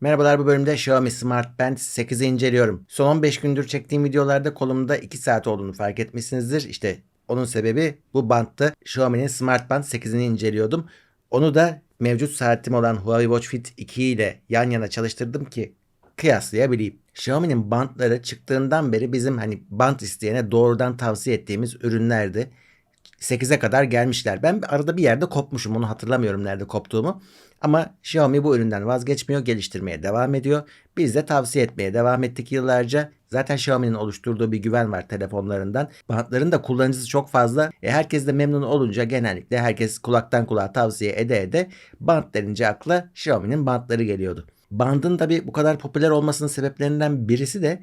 Merhabalar bu bölümde Xiaomi Smart Band 8'i inceliyorum. Son 15 gündür çektiğim videolarda kolumda 2 saat olduğunu fark etmişsinizdir. İşte onun sebebi bu banttı. Xiaomi'nin Smart Band 8'ini inceliyordum. Onu da mevcut saatim olan Huawei Watch Fit 2 ile yan yana çalıştırdım ki kıyaslayabileyim. Xiaomi'nin bantları çıktığından beri bizim hani bant isteyene doğrudan tavsiye ettiğimiz ürünlerdi. 8'e kadar gelmişler. Ben arada bir yerde kopmuşum. Onu hatırlamıyorum nerede koptuğumu. Ama Xiaomi bu üründen vazgeçmiyor, geliştirmeye devam ediyor. Biz de tavsiye etmeye devam ettik yıllarca. Zaten Xiaomi'nin oluşturduğu bir güven var telefonlarından. Bantların da kullanıcısı çok fazla. E herkes de memnun olunca genellikle herkes kulaktan kulağa tavsiye ede ede bant denince akla Xiaomi'nin bantları geliyordu. Bandın tabi bu kadar popüler olmasının sebeplerinden birisi de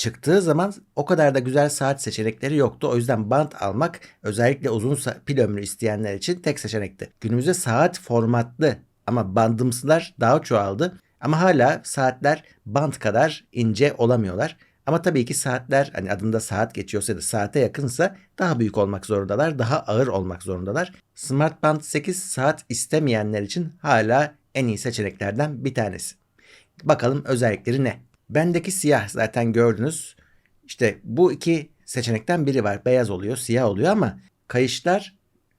çıktığı zaman o kadar da güzel saat seçenekleri yoktu. O yüzden bant almak özellikle uzun pil ömrü isteyenler için tek seçenekti. Günümüzde saat formatlı ama bandımsılar daha çoğaldı. Ama hala saatler band kadar ince olamıyorlar. Ama tabii ki saatler hani adında saat geçiyorsa da saate yakınsa daha büyük olmak zorundalar. Daha ağır olmak zorundalar. Smart Band 8 saat istemeyenler için hala en iyi seçeneklerden bir tanesi. Bakalım özellikleri ne? Bendeki siyah zaten gördünüz. İşte bu iki seçenekten biri var. Beyaz oluyor, siyah oluyor ama kayışlar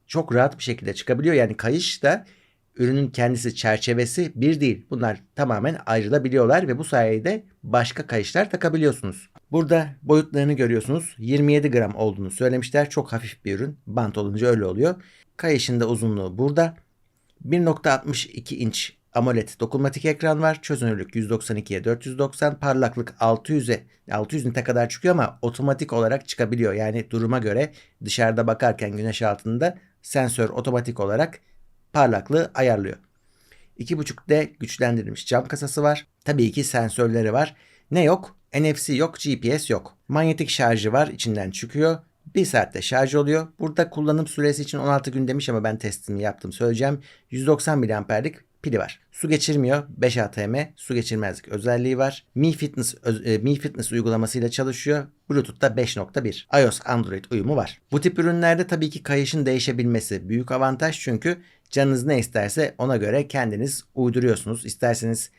çok rahat bir şekilde çıkabiliyor. Yani kayış da ürünün kendisi çerçevesi bir değil. Bunlar tamamen ayrılabiliyorlar ve bu sayede başka kayışlar takabiliyorsunuz. Burada boyutlarını görüyorsunuz. 27 gram olduğunu söylemişler. Çok hafif bir ürün. Bant olunca öyle oluyor. Kayışın da uzunluğu burada. 1.62 inç AMOLED dokunmatik ekran var. Çözünürlük 192'ye 490, parlaklık 600'e 600 nite kadar çıkıyor ama otomatik olarak çıkabiliyor. Yani duruma göre dışarıda bakarken güneş altında sensör otomatik olarak parlaklığı ayarlıyor. 2.5D güçlendirilmiş cam kasası var. Tabii ki sensörleri var. Ne yok? NFC yok, GPS yok. Manyetik şarjı var, içinden çıkıyor. 1 saatte şarj oluyor. Burada kullanım süresi için 16 gün demiş ama ben testini yaptım söyleyeceğim. 190 mAh'lik pili var. Su geçirmiyor. 5 ATM su geçirmezlik özelliği var. Mi Fitness e, Mi Fitness uygulamasıyla çalışıyor. Bluetooth'ta 5.1. iOS Android uyumu var. Bu tip ürünlerde tabii ki kayışın değişebilmesi büyük avantaj çünkü canınız ne isterse ona göre kendiniz uyduruyorsunuz. İsterseniz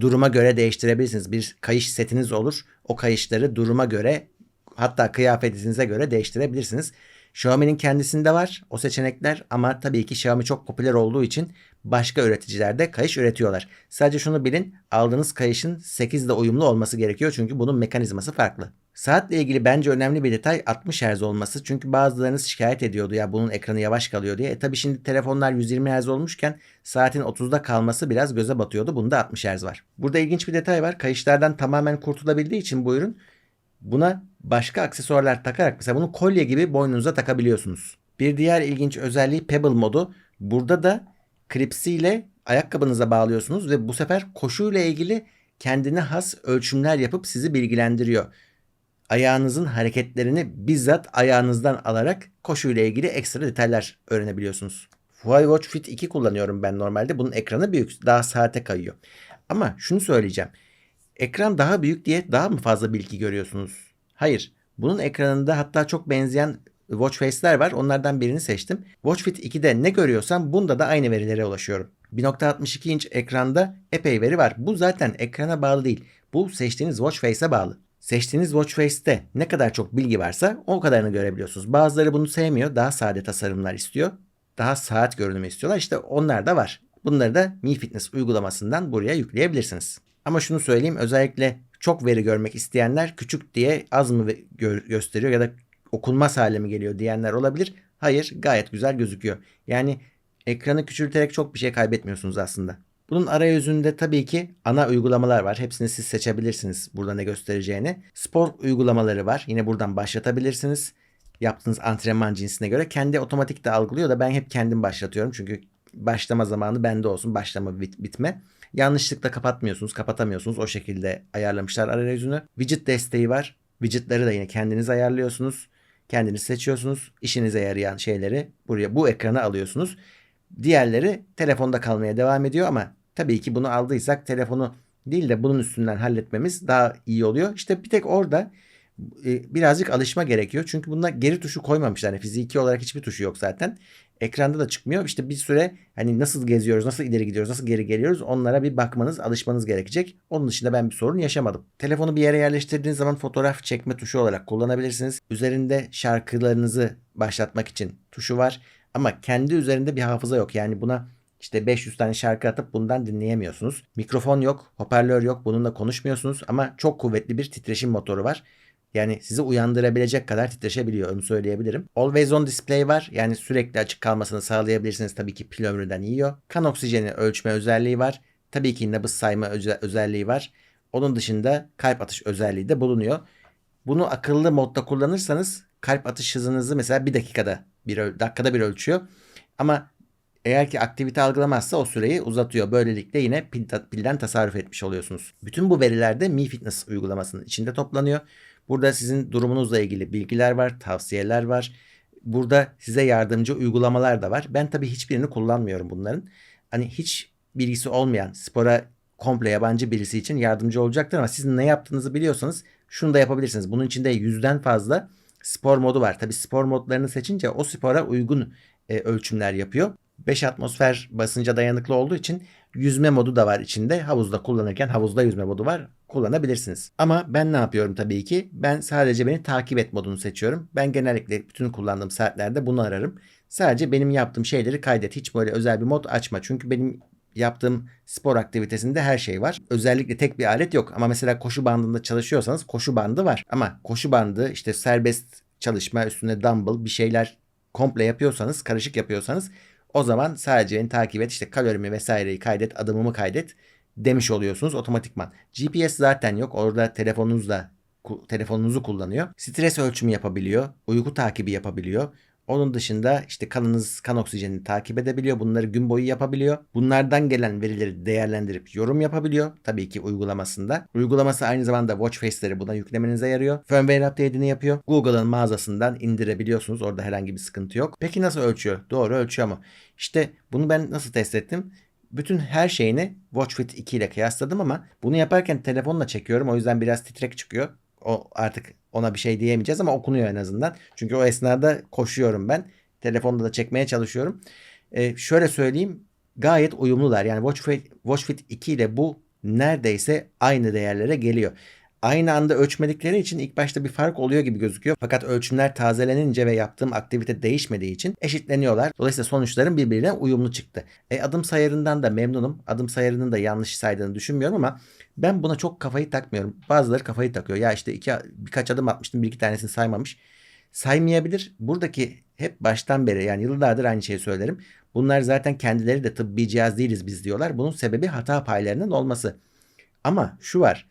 duruma göre değiştirebilirsiniz. Bir kayış setiniz olur. O kayışları duruma göre hatta kıyafetinize göre değiştirebilirsiniz. Xiaomi'nin kendisinde var o seçenekler ama tabii ki Xiaomi çok popüler olduğu için başka üreticiler de kayış üretiyorlar. Sadece şunu bilin aldığınız kayışın 8 ile uyumlu olması gerekiyor çünkü bunun mekanizması farklı. Saatle ilgili bence önemli bir detay 60 Hz olması. Çünkü bazılarınız şikayet ediyordu ya bunun ekranı yavaş kalıyor diye. E tabi şimdi telefonlar 120 Hz olmuşken saatin 30'da kalması biraz göze batıyordu. Bunda 60 Hz var. Burada ilginç bir detay var. Kayışlardan tamamen kurtulabildiği için bu ürün buna başka aksesuarlar takarak mesela bunu kolye gibi boynunuza takabiliyorsunuz. Bir diğer ilginç özelliği Pebble modu. Burada da klipsiyle ayakkabınıza bağlıyorsunuz ve bu sefer koşuyla ilgili kendine has ölçümler yapıp sizi bilgilendiriyor. Ayağınızın hareketlerini bizzat ayağınızdan alarak koşuyla ilgili ekstra detaylar öğrenebiliyorsunuz. Huawei Watch Fit 2 kullanıyorum ben normalde. Bunun ekranı büyük. Daha saate kayıyor. Ama şunu söyleyeceğim. Ekran daha büyük diye daha mı fazla bilgi görüyorsunuz? Hayır. Bunun ekranında hatta çok benzeyen watch face'ler var. Onlardan birini seçtim. Watch Fit 2'de ne görüyorsam bunda da aynı verilere ulaşıyorum. 1.62 inç ekranda epey veri var. Bu zaten ekrana bağlı değil. Bu seçtiğiniz watch face'e bağlı. Seçtiğiniz watch face'te ne kadar çok bilgi varsa o kadarını görebiliyorsunuz. Bazıları bunu sevmiyor. Daha sade tasarımlar istiyor. Daha saat görünümü istiyorlar. İşte onlar da var. Bunları da Mi Fitness uygulamasından buraya yükleyebilirsiniz. Ama şunu söyleyeyim özellikle çok veri görmek isteyenler küçük diye az mı gö- gösteriyor ya da okunmaz hale mi geliyor diyenler olabilir. Hayır gayet güzel gözüküyor. Yani ekranı küçülterek çok bir şey kaybetmiyorsunuz aslında. Bunun arayüzünde tabii ki ana uygulamalar var. Hepsini siz seçebilirsiniz burada ne göstereceğini. Spor uygulamaları var. Yine buradan başlatabilirsiniz. Yaptığınız antrenman cinsine göre. Kendi otomatik de algılıyor da ben hep kendim başlatıyorum. Çünkü başlama zamanı bende olsun. Başlama bit bitme. Yanlışlıkla kapatmıyorsunuz, kapatamıyorsunuz. O şekilde ayarlamışlar arayüzünü. Widget desteği var. Widgetleri da yine kendiniz ayarlıyorsunuz. Kendiniz seçiyorsunuz. İşinize yarayan şeyleri buraya bu ekrana alıyorsunuz. Diğerleri telefonda kalmaya devam ediyor ama tabii ki bunu aldıysak telefonu değil de bunun üstünden halletmemiz daha iyi oluyor. İşte bir tek orada e, birazcık alışma gerekiyor. Çünkü bunda geri tuşu koymamışlar. Yani fiziki olarak hiçbir tuşu yok zaten. Ekranda da çıkmıyor. İşte bir süre hani nasıl geziyoruz, nasıl ileri gidiyoruz, nasıl geri geliyoruz onlara bir bakmanız, alışmanız gerekecek. Onun dışında ben bir sorun yaşamadım. Telefonu bir yere yerleştirdiğiniz zaman fotoğraf çekme tuşu olarak kullanabilirsiniz. Üzerinde şarkılarınızı başlatmak için tuşu var. Ama kendi üzerinde bir hafıza yok. Yani buna işte 500 tane şarkı atıp bundan dinleyemiyorsunuz. Mikrofon yok, hoparlör yok, bununla konuşmuyorsunuz ama çok kuvvetli bir titreşim motoru var. Yani sizi uyandırabilecek kadar titreşebiliyor onu söyleyebilirim. Always on display var. Yani sürekli açık kalmasını sağlayabilirsiniz. Tabii ki pil ömründen yiyor. Kan oksijeni ölçme özelliği var. Tabii ki nabız sayma özelliği var. Onun dışında kalp atış özelliği de bulunuyor. Bunu akıllı modda kullanırsanız kalp atış hızınızı mesela bir dakikada bir dakikada bir ölçüyor. Ama eğer ki aktivite algılamazsa o süreyi uzatıyor. Böylelikle yine pil, pilden tasarruf etmiş oluyorsunuz. Bütün bu veriler de Mi Fitness uygulamasının içinde toplanıyor. Burada sizin durumunuzla ilgili bilgiler var, tavsiyeler var. Burada size yardımcı uygulamalar da var. Ben tabii hiçbirini kullanmıyorum bunların. Hani hiç bilgisi olmayan, spora komple yabancı birisi için yardımcı olacaktır ama sizin ne yaptığınızı biliyorsanız şunu da yapabilirsiniz. Bunun içinde yüzden fazla spor modu var. Tabii spor modlarını seçince o spora uygun e, ölçümler yapıyor. 5 atmosfer basınca dayanıklı olduğu için yüzme modu da var içinde. Havuzda kullanırken havuzda yüzme modu var. Kullanabilirsiniz. Ama ben ne yapıyorum tabii ki? Ben sadece beni takip et modunu seçiyorum. Ben genellikle bütün kullandığım saatlerde bunu ararım. Sadece benim yaptığım şeyleri kaydet. Hiç böyle özel bir mod açma. Çünkü benim yaptığım spor aktivitesinde her şey var. Özellikle tek bir alet yok. Ama mesela koşu bandında çalışıyorsanız koşu bandı var. Ama koşu bandı işte serbest çalışma üstüne dumbbell bir şeyler komple yapıyorsanız, karışık yapıyorsanız o zaman sadece beni takip et işte kalorimi vesaireyi kaydet adımımı kaydet demiş oluyorsunuz otomatikman. GPS zaten yok orada telefonunuzla telefonunuzu kullanıyor. Stres ölçümü yapabiliyor. Uyku takibi yapabiliyor. Onun dışında işte kanınız kan oksijenini takip edebiliyor. Bunları gün boyu yapabiliyor. Bunlardan gelen verileri değerlendirip yorum yapabiliyor. Tabii ki uygulamasında. Uygulaması aynı zamanda watch face'leri buna yüklemenize yarıyor. Firmware update'ini yapıyor. Google'ın mağazasından indirebiliyorsunuz. Orada herhangi bir sıkıntı yok. Peki nasıl ölçüyor? Doğru ölçüyor mu? İşte bunu ben nasıl test ettim? bütün her şeyini Watch Fit 2 ile kıyasladım ama bunu yaparken telefonla çekiyorum. O yüzden biraz titrek çıkıyor. O artık ona bir şey diyemeyeceğiz ama okunuyor en azından. Çünkü o esnada koşuyorum ben. Telefonda da çekmeye çalışıyorum. Ee, şöyle söyleyeyim. Gayet uyumlular. Yani Watch Fit, Watch Fit 2 ile bu neredeyse aynı değerlere geliyor aynı anda ölçmedikleri için ilk başta bir fark oluyor gibi gözüküyor. Fakat ölçümler tazelenince ve yaptığım aktivite değişmediği için eşitleniyorlar. Dolayısıyla sonuçların birbirine uyumlu çıktı. E, adım sayarından da memnunum. Adım sayarının da yanlış saydığını düşünmüyorum ama ben buna çok kafayı takmıyorum. Bazıları kafayı takıyor. Ya işte iki, birkaç adım atmıştım bir iki tanesini saymamış. Saymayabilir. Buradaki hep baştan beri yani yıllardır aynı şeyi söylerim. Bunlar zaten kendileri de tıbbi cihaz değiliz biz diyorlar. Bunun sebebi hata paylarının olması. Ama şu var.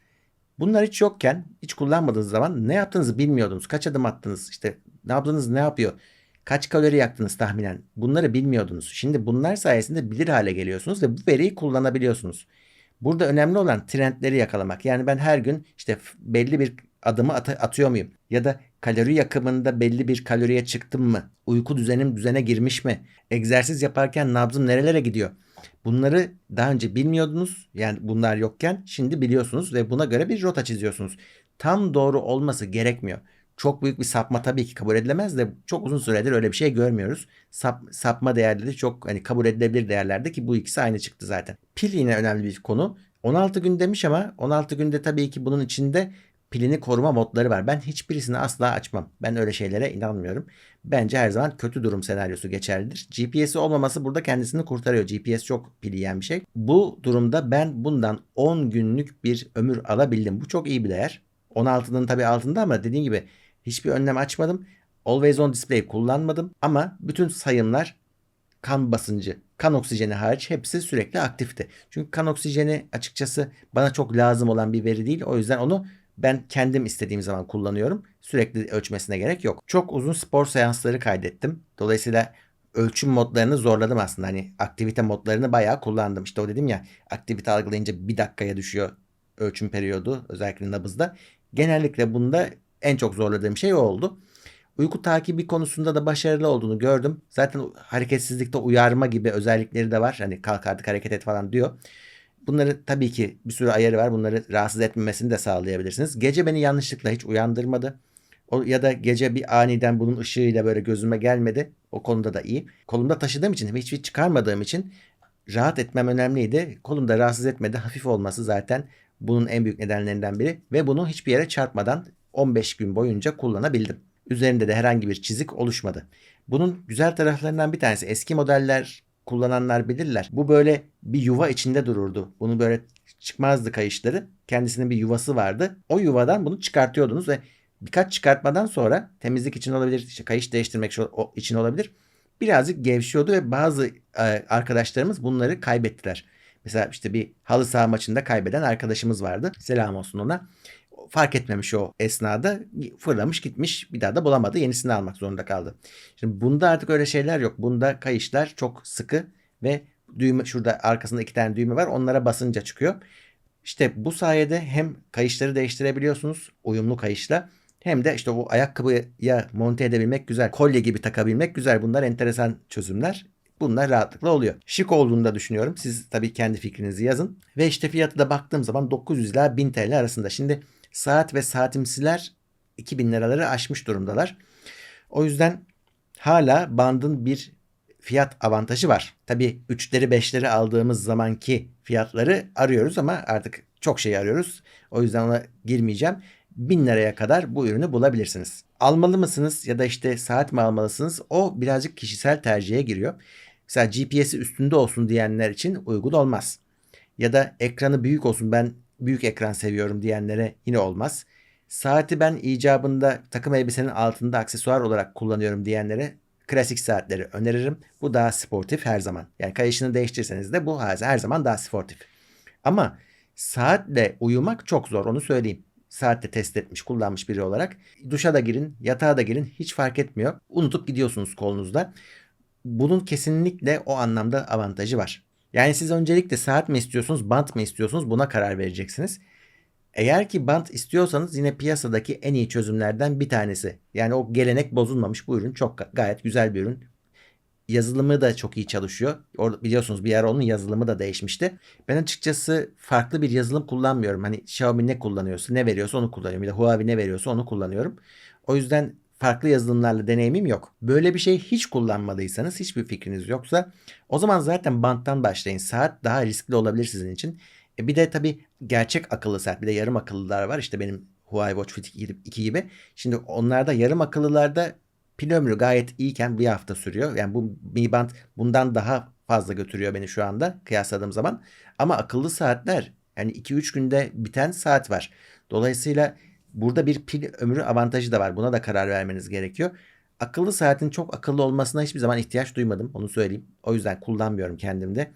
Bunlar hiç yokken, hiç kullanmadığınız zaman ne yaptığınızı bilmiyordunuz. Kaç adım attınız, işte ne ne yapıyor, kaç kalori yaktınız tahminen. Bunları bilmiyordunuz. Şimdi bunlar sayesinde bilir hale geliyorsunuz ve bu veriyi kullanabiliyorsunuz. Burada önemli olan trendleri yakalamak. Yani ben her gün işte belli bir adımı at- atıyor muyum? Ya da kalori yakımında belli bir kaloriye çıktım mı? Uyku düzenim düzene girmiş mi? Egzersiz yaparken nabzım nerelere gidiyor? Bunları daha önce bilmiyordunuz. Yani bunlar yokken şimdi biliyorsunuz ve buna göre bir rota çiziyorsunuz. Tam doğru olması gerekmiyor. Çok büyük bir sapma tabii ki kabul edilemez de çok uzun süredir öyle bir şey görmüyoruz. Sap, sapma değerleri çok hani kabul edilebilir değerlerde ki bu ikisi aynı çıktı zaten. Pil yine önemli bir konu. 16 gün demiş ama 16 günde tabii ki bunun içinde pilini koruma modları var. Ben hiçbirisini asla açmam. Ben öyle şeylere inanmıyorum. Bence her zaman kötü durum senaryosu geçerlidir. GPS'i olmaması burada kendisini kurtarıyor. GPS çok pil yiyen bir şey. Bu durumda ben bundan 10 günlük bir ömür alabildim. Bu çok iyi bir değer. 16'nın tabii altında ama dediğim gibi hiçbir önlem açmadım. Always on display kullanmadım ama bütün sayımlar kan basıncı, kan oksijeni hariç hepsi sürekli aktifti. Çünkü kan oksijeni açıkçası bana çok lazım olan bir veri değil. O yüzden onu ben kendim istediğim zaman kullanıyorum. Sürekli ölçmesine gerek yok. Çok uzun spor seansları kaydettim. Dolayısıyla ölçüm modlarını zorladım aslında. Hani aktivite modlarını bayağı kullandım. İşte o dedim ya aktivite algılayınca bir dakikaya düşüyor ölçüm periyodu özellikle nabızda. Genellikle bunda en çok zorladığım şey o oldu. Uyku takibi konusunda da başarılı olduğunu gördüm. Zaten hareketsizlikte uyarma gibi özellikleri de var. Hani kalk artık hareket et falan diyor. Bunları tabii ki bir sürü ayarı var. Bunları rahatsız etmemesini de sağlayabilirsiniz. Gece beni yanlışlıkla hiç uyandırmadı. O, ya da gece bir aniden bunun ışığıyla böyle gözüme gelmedi. O konuda da iyi. Kolumda taşıdığım için ve hiçbir çıkarmadığım için rahat etmem önemliydi. Kolumda rahatsız etmedi. Hafif olması zaten bunun en büyük nedenlerinden biri. Ve bunu hiçbir yere çarpmadan 15 gün boyunca kullanabildim. Üzerinde de herhangi bir çizik oluşmadı. Bunun güzel taraflarından bir tanesi eski modeller kullananlar bilirler. Bu böyle bir yuva içinde dururdu. Bunu böyle çıkmazdı kayışları. Kendisinin bir yuvası vardı. O yuvadan bunu çıkartıyordunuz ve birkaç çıkartmadan sonra temizlik için olabilir, işte kayış değiştirmek için olabilir. Birazcık gevşiyordu ve bazı e, arkadaşlarımız bunları kaybettiler. Mesela işte bir halı saha maçında kaybeden arkadaşımız vardı. Selam olsun ona. Fark etmemiş o esnada fırlamış gitmiş bir daha da bulamadı yenisini almak zorunda kaldı. Şimdi bunda artık öyle şeyler yok. Bunda kayışlar çok sıkı ve düğme şurada arkasında iki tane düğme var onlara basınca çıkıyor. İşte bu sayede hem kayışları değiştirebiliyorsunuz uyumlu kayışla hem de işte o ayakkabıya monte edebilmek güzel. Kolye gibi takabilmek güzel. Bunlar enteresan çözümler. Bunlar rahatlıkla oluyor. Şık olduğunu da düşünüyorum. Siz tabii kendi fikrinizi yazın. Ve işte fiyatı da baktığım zaman 900 ila 1000 TL arasında. Şimdi saat ve saatimsiler 2000 liraları aşmış durumdalar. O yüzden hala bandın bir fiyat avantajı var. Tabii 3'leri 5'leri aldığımız zamanki fiyatları arıyoruz ama artık çok şey arıyoruz. O yüzden ona girmeyeceğim. 1000 liraya kadar bu ürünü bulabilirsiniz. Almalı mısınız ya da işte saat mi almalısınız? O birazcık kişisel tercihe giriyor. Mesela GPS'i üstünde olsun diyenler için uygun olmaz. Ya da ekranı büyük olsun ben büyük ekran seviyorum diyenlere yine olmaz. Saati ben icabında takım elbisenin altında aksesuar olarak kullanıyorum diyenlere klasik saatleri öneririm. Bu daha sportif her zaman. Yani kayışını değiştirseniz de bu her zaman daha sportif. Ama saatle uyumak çok zor onu söyleyeyim. Saatte test etmiş, kullanmış biri olarak. Duşa da girin, yatağa da girin hiç fark etmiyor. Unutup gidiyorsunuz kolunuzda. Bunun kesinlikle o anlamda avantajı var. Yani siz öncelikle saat mi istiyorsunuz, bant mı istiyorsunuz buna karar vereceksiniz. Eğer ki bant istiyorsanız yine piyasadaki en iyi çözümlerden bir tanesi. Yani o gelenek bozulmamış bu ürün çok gayet güzel bir ürün. Yazılımı da çok iyi çalışıyor. Orada biliyorsunuz bir ara onun yazılımı da değişmişti. Ben açıkçası farklı bir yazılım kullanmıyorum. Hani Xiaomi ne kullanıyorsa, ne veriyorsa onu kullanıyorum. Ya da Huawei ne veriyorsa onu kullanıyorum. O yüzden farklı yazılımlarla deneyimim yok. Böyle bir şey hiç kullanmadıysanız, hiçbir fikriniz yoksa o zaman zaten banttan başlayın. Saat daha riskli olabilir sizin için. E bir de tabii gerçek akıllı saat, bir de yarım akıllılar var. İşte benim Huawei Watch Fit 2 gibi. Şimdi onlarda yarım akıllılarda pil ömrü gayet iyiken bir hafta sürüyor. Yani bu Mi Band bundan daha fazla götürüyor beni şu anda kıyasladığım zaman. Ama akıllı saatler yani 2-3 günde biten saat var. Dolayısıyla burada bir pil ömrü avantajı da var. Buna da karar vermeniz gerekiyor. Akıllı saatin çok akıllı olmasına hiçbir zaman ihtiyaç duymadım. Onu söyleyeyim. O yüzden kullanmıyorum kendimde.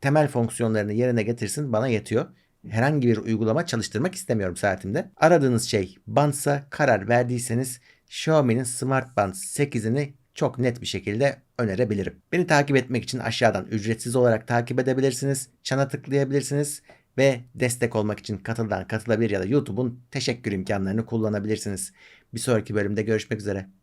Temel fonksiyonlarını yerine getirsin bana yetiyor. Herhangi bir uygulama çalıştırmak istemiyorum saatimde. Aradığınız şey bandsa karar verdiyseniz Xiaomi'nin Smart Band 8'ini çok net bir şekilde önerebilirim. Beni takip etmek için aşağıdan ücretsiz olarak takip edebilirsiniz. Çana tıklayabilirsiniz ve destek olmak için katıldan katılabilir ya da YouTube'un teşekkür imkanlarını kullanabilirsiniz. Bir sonraki bölümde görüşmek üzere.